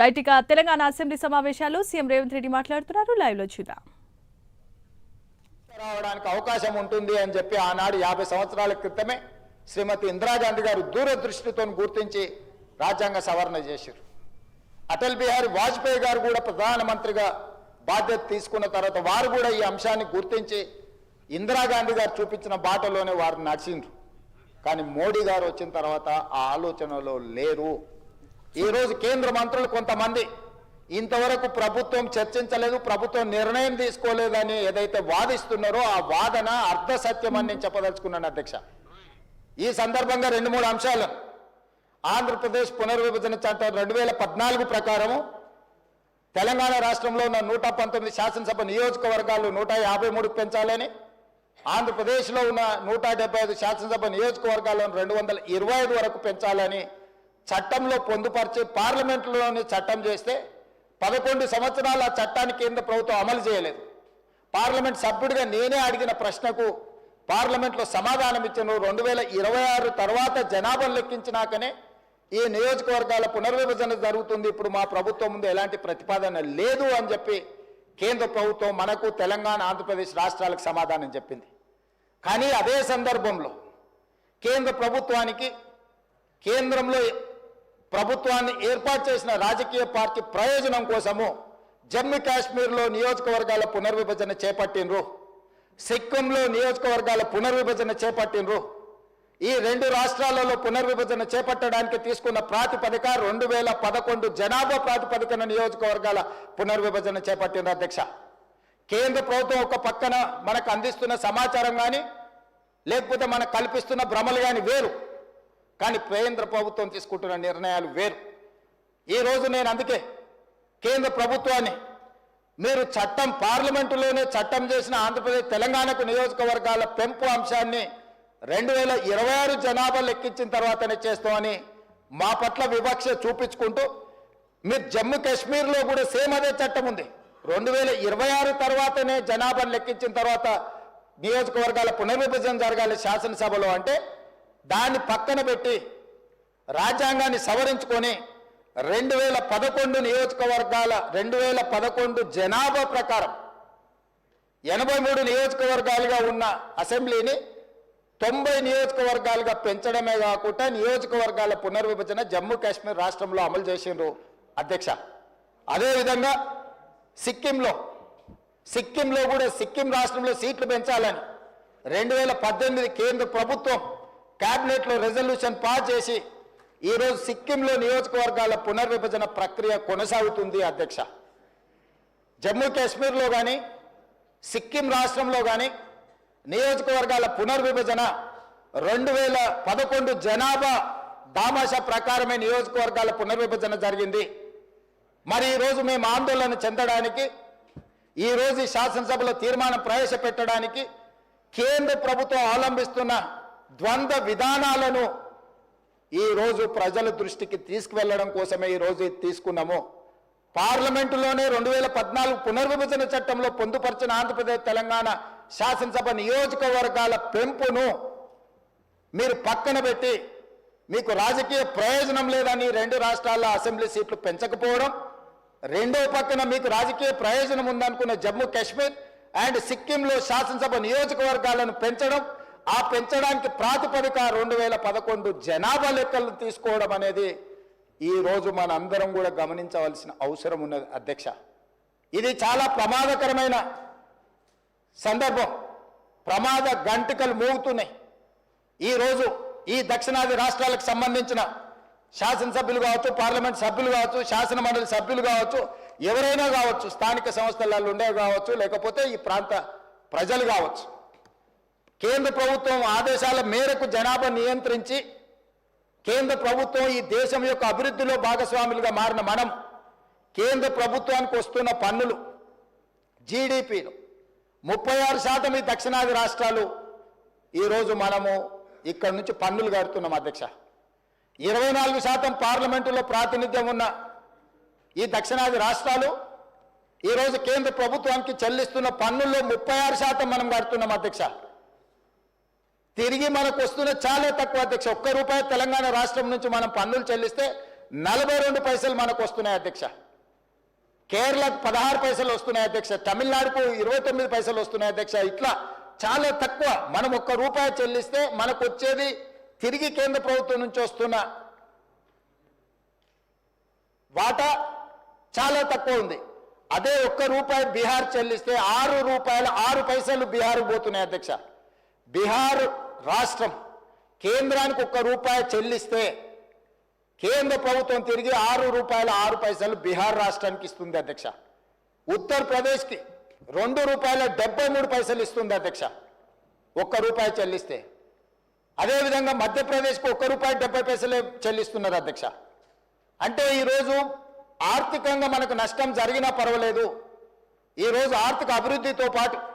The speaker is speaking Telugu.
రైట్ ఇక తెలంగాణ అసెంబ్లీ సమావేశాలు సీఎం రేవంత్ రెడ్డి మాట్లాడుతున్నారు. లైవ్లో చూద్దాం. రావడానికి అవకాశం ఉంటుంది అని చెప్పి ఆనాడు యాభై సంవత్సరాల క్రితమే శ్రీమతి ఇందిరాగాంధీ గారు దూరదృష్టితో గుర్తించి రాజ్యాంగ సవరణ చేశారు. అటల్ బిహారీ వాజ్పేయి గారు కూడా ప్రధానమంత్రిగా బాధ్యత తీసుకున్న తర్వాత వారు కూడా ఈ అంశాన్ని గుర్తించి ఇందిరాగాంధీ గారు చూపించిన బాటలోనే వారు నడిచిండ్రు. కానీ మోడీ గారు వచ్చిన తర్వాత ఆ ఆలోచనలో లేరు. ఈరోజు కేంద్ర మంత్రులు కొంతమంది ఇంతవరకు ప్రభుత్వం చర్చించలేదు ప్రభుత్వం నిర్ణయం తీసుకోలేదని ఏదైతే వాదిస్తున్నారో ఆ వాదన అర్ధ సత్యం అని నేను చెప్పదలుచుకున్నాను అధ్యక్ష. ఈ సందర్భంగా రెండు మూడు అంశాలు. ఆంధ్రప్రదేశ్ పునర్విభజన చట్టం రెండు వేల పద్నాలుగు ప్రకారము తెలంగాణ రాష్ట్రంలో ఉన్న నూట పంతొమ్మిది శాసనసభ నియోజకవర్గాలు నూట యాభై మూడుకు పెంచాలని ఆంధ్రప్రదేశ్లో ఉన్న నూట డెబ్బై ఐదు శాసనసభ నియోజకవర్గాలను రెండు వందల ఇరవై ఐదు వరకు పెంచాలని చట్టంలో పొందుపరిచి పార్లమెంటులోనే చట్టం చేస్తే పదకొండు సంవత్సరాల ఆ చట్టాన్ని కేంద్ర ప్రభుత్వం అమలు చేయలేదు. పార్లమెంట్ సభ్యుడిగా నేనే అడిగిన ప్రశ్నకు పార్లమెంట్లో సమాధానం ఇచ్చిన రెండు వేల ఇరవై ఆరు తర్వాత జనాభాను లెక్కించినాకనే ఈ నియోజకవర్గాల పునర్విభజన జరుగుతుంది. ఇప్పుడు మా ప్రభుత్వం ముందు ఎలాంటి ప్రతిపాదన లేదు అని చెప్పి కేంద్ర ప్రభుత్వం మనకు తెలంగాణ ఆంధ్రప్రదేశ్ రాష్ట్రాలకు సమాధానం చెప్పింది. కానీ అదే సందర్భంలో కేంద్ర ప్రభుత్వానికి కేంద్రంలో ప్రభుత్వాన్ని ఏర్పాటు చేసిన రాజకీయ పార్టీ ప్రయోజనం కోసము జమ్మూ కాశ్మీర్లో నియోజకవర్గాల పునర్విభజన చేపట్టినరు సిక్కింలో నియోజకవర్గాల పునర్విభజన చేపట్టినరు ఈ రెండు రాష్ట్రాలలో పునర్విభజన చేపట్టడానికి తీసుకున్న ప్రాతిపదిక రెండు వేల పదకొండు జనాభా ప్రాతిపదికన నియోజకవర్గాల పునర్విభజన చేపట్టిన అధ్యక్ష. కేంద్ర ప్రభుత్వం ఒక పక్కన మనకు అందిస్తున్న సమాచారం కానీ లేకపోతే మనకు కల్పిస్తున్న భ్రమలు కానీ వేరు. కానీ కేంద్ర ప్రభుత్వం తీసుకుంటున్న నిర్ణయాలు వేరు. ఈ రోజు నేను అందుకే కేంద్ర ప్రభుత్వాన్ని మీరు చట్టం పార్లమెంటులోనే చట్టం చేసిన ఆంధ్రప్రదేశ్ తెలంగాణకు నియోజకవర్గాల పెంపు అంశాన్ని రెండు వేల ఇరవై ఆరు జనాభా లెక్కించిన తర్వాతనే చేస్తామని మా పట్ల వివక్ష చూపించుకుంటూ మీరు జమ్మూ కాశ్మీర్లో కూడా సేమ్ అదే చట్టం ఉంది. రెండు వేల ఇరవై ఆరు తర్వాతనే జనాభాను లెక్కించిన తర్వాత నియోజకవర్గాల పునర్విభజన జరగాలి శాసనసభలో అంటే దాన్ని పక్కన పెట్టి రాజ్యాంగాన్ని సవరించుకొని రెండు వేల పదకొండు నియోజకవర్గాల రెండు వేల పదకొండు జనాభా ప్రకారం ఎనభై మూడు నియోజకవర్గాలుగా ఉన్న అసెంబ్లీని తొంభై నియోజకవర్గాలుగా పెంచడమే కాకుండా నియోజకవర్గాల పునర్విభజన జమ్మూ కాశ్మీర్ రాష్ట్రంలో అమలు చేసిండ్రు అధ్యక్ష. అదేవిధంగా సిక్కింలో సిక్కింలో కూడా సిక్కిం రాష్ట్రంలో సీట్లు పెంచాలని రెండు వేల పద్దెనిమిది కేంద్ర ప్రభుత్వం క్యాబినెట్లో రెజల్యూషన్ పాస్ చేసి ఈరోజు సిక్కింలో నియోజకవర్గాల పునర్విభజన ప్రక్రియ కొనసాగుతుంది అధ్యక్ష. జమ్మూ కాశ్మీర్లో కానీ సిక్కిం రాష్ట్రంలో కానీ నియోజకవర్గాల పునర్విభజన రెండు వేల పదకొండు జనాభా దామాష ప్రకారమే నియోజకవర్గాల పునర్విభజన జరిగింది. మరి ఈరోజు మేము ఆందోళన చెందడానికి ఈరోజు శాసనసభలో తీర్మానం ప్రవేశపెట్టడానికి కేంద్ర ప్రభుత్వం అవలంబిస్తున్న ద్వంద్వ విధానాలను ఈ రోజు ప్రజల దృష్టికి తీసుకువెళ్ళడం కోసమే ఈరోజు తీసుకున్నాము. పార్లమెంటులోనే రెండు వేల పద్నాలుగు పునర్విభజన చట్టంలో పొందుపరిచిన ఆంధ్రప్రదేశ్ తెలంగాణ శాసనసభ నియోజకవర్గాల పెంపును మీరు పక్కన పెట్టి మీకు రాజకీయ ప్రయోజనం లేదని రెండు రాష్ట్రాల అసెంబ్లీ సీట్లు పెంచకపోవడం రెండో పక్కన మీకు రాజకీయ ప్రయోజనం ఉందనుకున్న జమ్మూ కాశ్మీర్ అండ్ సిక్కింలో శాసనసభ నియోజకవర్గాలను పెంచడం ఆ పెంచడానికి ప్రాతిపదిక రెండు వేల పదకొండు జనాభా లెక్కలు తీసుకోవడం అనేది ఈ రోజు మన అందరం కూడా గమనించవలసిన అవసరం ఉన్నది అధ్యక్ష. ఇది చాలా ప్రమాదకరమైన సందర్భం. ప్రమాద గంటికలు మోగుతున్నాయి. ఈరోజు ఈ దక్షిణాది రాష్ట్రాలకు సంబంధించిన శాసనసభ్యులు కావచ్చు పార్లమెంట్ సభ్యులు కావచ్చు శాసన మండలి సభ్యులు కావచ్చు ఎవరైనా కావచ్చు స్థానిక సంస్థలలో ఉండే కావచ్చు లేకపోతే ఈ ప్రాంత ప్రజలు కావచ్చు. కేంద్ర ప్రభుత్వం ఆదేశాల మేరకు జనాభా నియంత్రించి కేంద్ర ప్రభుత్వం ఈ దేశం యొక్క అభివృద్ధిలో భాగస్వాములుగా మారిన మనం కేంద్ర ప్రభుత్వానికి వస్తున్న పన్నులు జీడిపిలు ముప్పై ఆరు శాతం ఈ దక్షిణాది రాష్ట్రాలు ఈరోజు మనము ఇక్కడి నుంచి పన్నులు కడుతున్నాం అధ్యక్ష. ఇరవై నాలుగు శాతం పార్లమెంటులో ప్రాతినిధ్యం ఉన్న ఈ దక్షిణాది రాష్ట్రాలు ఈరోజు కేంద్ర ప్రభుత్వానికి చెల్లిస్తున్న పన్నుల్లో ముప్పై ఆరు శాతం మనం కడుతున్నాం అధ్యక్ష. తిరిగి మనకు వస్తున్న చాలా తక్కువ అధ్యక్ష. ఒక్క రూపాయి తెలంగాణ రాష్ట్రం నుంచి మనం పన్నులు చెల్లిస్తే నలభై రెండు పైసలు మనకు వస్తున్నాయి అధ్యక్ష. కేరళకు పదహారు పైసలు వస్తున్నాయి అధ్యక్ష. తమిళనాడుకు ఇరవై తొమ్మిది పైసలు వస్తున్నాయి అధ్యక్ష. ఇట్లా చాలా తక్కువ మనం ఒక్క రూపాయి చెల్లిస్తే మనకు వచ్చేది తిరిగి కేంద్ర ప్రభుత్వం నుంచి వస్తున్న వాటా చాలా తక్కువ ఉంది. అదే ఒక్క రూపాయి బీహార్ చెల్లిస్తే ఆరు రూపాయలు ఆరు పైసలు బీహార్ పోతున్నాయి అధ్యక్ష. బీహార్ రాష్ట్రం కేంద్రానికి ఒక్క రూపాయి చెల్లిస్తే కేంద్ర ప్రభుత్వం తిరిగి ఆరు రూపాయల ఆరు పైసలు బీహార్ రాష్ట్రానికి ఇస్తుంది అధ్యక్ష. ఉత్తరప్రదేశ్కి రెండు రూపాయల డెబ్బై మూడు పైసలు ఇస్తుంది అధ్యక్ష. ఒక్క రూపాయి చెల్లిస్తే. అదేవిధంగా మధ్యప్రదేశ్కి ఒక్క రూపాయి డెబ్బై పైసలే చెల్లిస్తున్నారు అధ్యక్ష. అంటే ఈరోజు ఆర్థికంగా మనకు నష్టం జరిగినా పర్వాలేదు. ఈరోజు ఆర్థిక అభివృద్ధితో పాటు